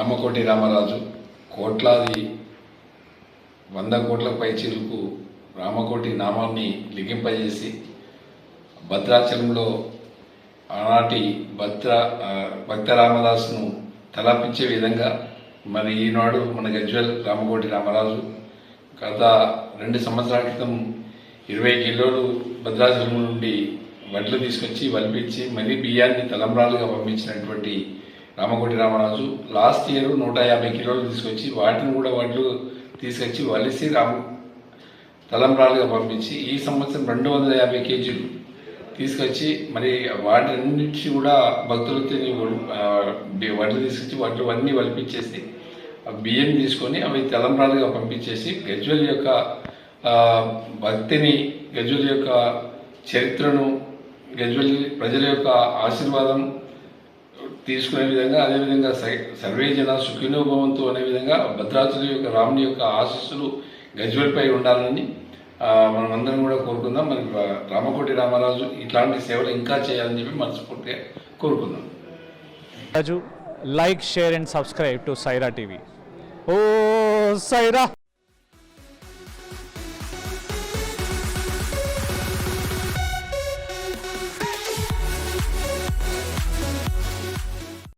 రామకోటి రామరాజు కోట్లాది వంద కోట్ల పైచీలకు రామకోటి నామాన్ని లిఖింపజేసి భద్రాచలంలో ఆనాటి భద్ర భక్త రామదాసును తలపించే విధంగా మరి ఈనాడు మన గజ్వల్ రామకోటి రామరాజు గత రెండు సంవత్సరాల క్రితం ఇరవై కిలోలు భద్రాచలం నుండి వడ్లు తీసుకొచ్చి వల్పించి మరీ బియ్యాన్ని తలంబ్రాలుగా పంపించినటువంటి రామకోటి రామరాజు లాస్ట్ ఇయర్ నూట యాభై కిలోలు తీసుకొచ్చి వాటిని కూడా వడ్లు తీసుకొచ్చి వలిసి రామ తలంబ్రాలుగా పంపించి ఈ సంవత్సరం రెండు వందల యాభై కేజీలు తీసుకొచ్చి మరి వాటిన్నిటి కూడా భక్తులతో వడ్లు తీసుకొచ్చి వడ్లు అన్నీ వలిపించేసి ఆ బియ్యం తీసుకొని అవి తలంబ్రాలుగా పంపించేసి గజ్వల్ యొక్క భక్తిని గజ్వల్ యొక్క చరిత్రను గజ్వల్ ప్రజల యొక్క ఆశీర్వాదం తీసుకునే విధంగా అదేవిధంగా సై- సర్వే జన సుఖినోభవంతో అనే విధంగా భద్రాచలి యొక్క రాముని యొక్క ఆశీస్సులు గజ్వల్పై ఉండాలని మనం మనమందరం కూడా కోరుకుందాం. మరి రామకోటి రామరాజు ఇట్లాంటి సేవలు ఇంకా చేయాలని చెప్పి మనస్ఫూర్తిగా కోరుకుందాం. Raju like share and subscribe to Saira TV. Oh Sye Raa!